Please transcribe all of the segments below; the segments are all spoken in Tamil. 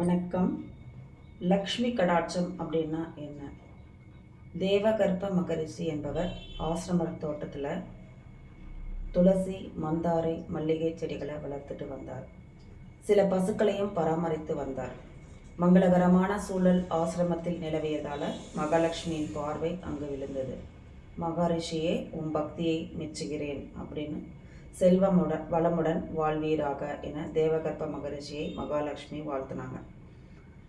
வணக்கம். லக்ஷ்மி கடாட்சம் அப்படின்னா என்ன? தேவகர்ப்ப மகரிஷி என்பவர் ஆசிரம தோட்டத்தில் துளசி மந்தாரை மல்லிகை செடிகளை வளர்த்துட்டு வந்தார். சில பசுக்களையும் பராமரித்து வந்தார். மங்களகரமான சூழல் ஆசிரமத்தில் நிலவியதால் மகாலட்சுமியின் பார்வை அங்கு விழுந்தது. மகாரிஷியே உன் பக்தியை மெச்சுகிறேன் அப்படின்னு செல்வமுடன் வளமுடன் வாழ்வீராக என தேவகற்ப மகரிஷியை மகாலட்சுமி வாழ்த்தினாங்க.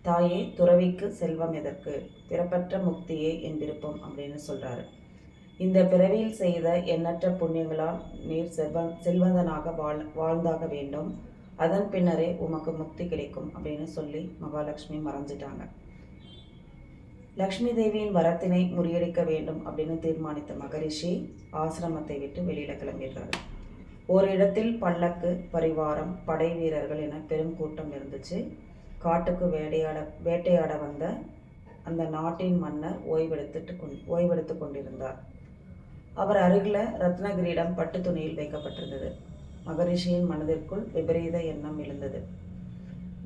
தாயே துறவிக்கு செல்வம் எதற்கு? பிறப்பற்ற முக்தியே என் விருப்பம் அப்படின்னு சொல்கிறாரு இந்த பிறவியில் செய்த எண்ணற்ற புண்ணியங்களால் நீர் செல்வம் செல்வந்தனாக வாழ் வாழ்ந்தாக வேண்டும். அதன் பின்னரே உமக்கு முக்தி கிடைக்கும் அப்படின்னு சொல்லி மகாலட்சுமி மறைஞ்சிட்டாங்க லக்ஷ்மி தேவியின் வரத்தினை முறியடிக்க வேண்டும் அப்படின்னு தீர்மானித்த மகரிஷி ஆசிரமத்தை விட்டு வெளியில் கிளம்பிடுறாரு. ஒரு இடத்தில் பல்லக்கு பரிவாரம் படை வீரர்கள் என பெரும் கூட்டம் இருந்துச்சு. காட்டுக்கு வேட்டையாட வேட்டையாட வந்த அந்த நாட்டின் மன்னர் ஓய்வெடுத்துட்டு கொண் ஓய்வெடுத்து கொண்டிருந்தார். அவர் அருகில் ரத்னகிரீடம் பட்டு துணியில் வைக்கப்பட்டிருந்தது. மகரிஷியின் மனதிற்குள் விபரீத எண்ணம் எழுந்தது.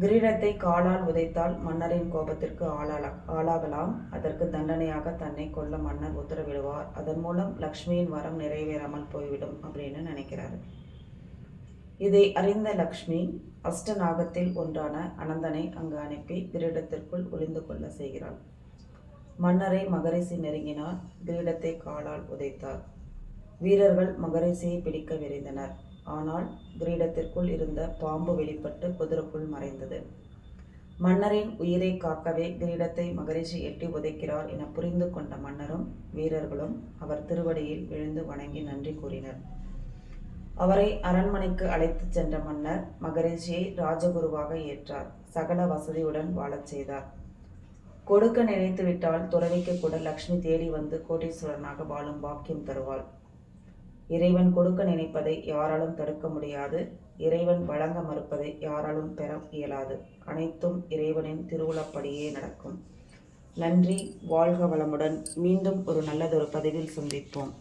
கிரீடத்தை காலால் உதைத்தால் மன்னரின் கோபத்திற்கு ஆளால ஆளாகலாம். அதற்கு தண்டனையாக தன்னை கொல்ல மன்னர் உத்தரவிடுவார். அதன் மூலம் லக்ஷ்மியின் வரம் நிறைவேறாமல் போய்விடும் அப்படின்னு நினைக்கிறார். இதை அறிந்த லக்ஷ்மி அஷ்டநாகத்தில் ஒன்றான அனந்தனை அங்கு அனுப்பி கிரீடத்திற்குள் ஒளிந்து கொள்ள செய்கிறாள். மன்னரை மகரிஷி நெருங்கினார். கிரீடத்தை காலால் உதைத்தார். வீரர்கள் மகரிஷியை பிடிக்க விரைந்தனர். ஆனால் கிரீடத்திற்குள் இருந்த பாம்பு வெளிப்பட்டு குதிரைக்குள் மறைந்தது. மன்னரின் உயிரை காக்கவே கிரீடத்தை மகரிஷி எட்டி உதைக்கிறார் என புரிந்து கொண்ட மன்னரும் வீரர்களும் அவர் திருவடியில் விழுந்து வணங்கி நன்றி கூறினர். அவரை அரண்மனைக்கு அழைத்துச் சென்ற மன்னர் மகரிஷியை ராஜகுருவாக ஏற்றார். சகல வசதியுடன் வாழச் செய்தார். கொடுக்க நினைத்துவிட்டால் துறவிக்கு கூட லக்ஷ்மி தேடி வந்து கோடீஸ்வரனாக வாழும் பாக்கியம் தருவாள். இறைவன் கொடுக்க நினைப்பதை யாராலும் தடுக்க முடியாது. இறைவன் வழங்க மறுப்பதை யாராலும் பெற இயலாது. அனைத்தும் இறைவனின் திருவுளப்படியே நடக்கும். நன்றி வாழ்க வளமுடன் மீண்டும் ஒரு நல்லதொரு பதிவில் சந்திப்போம்.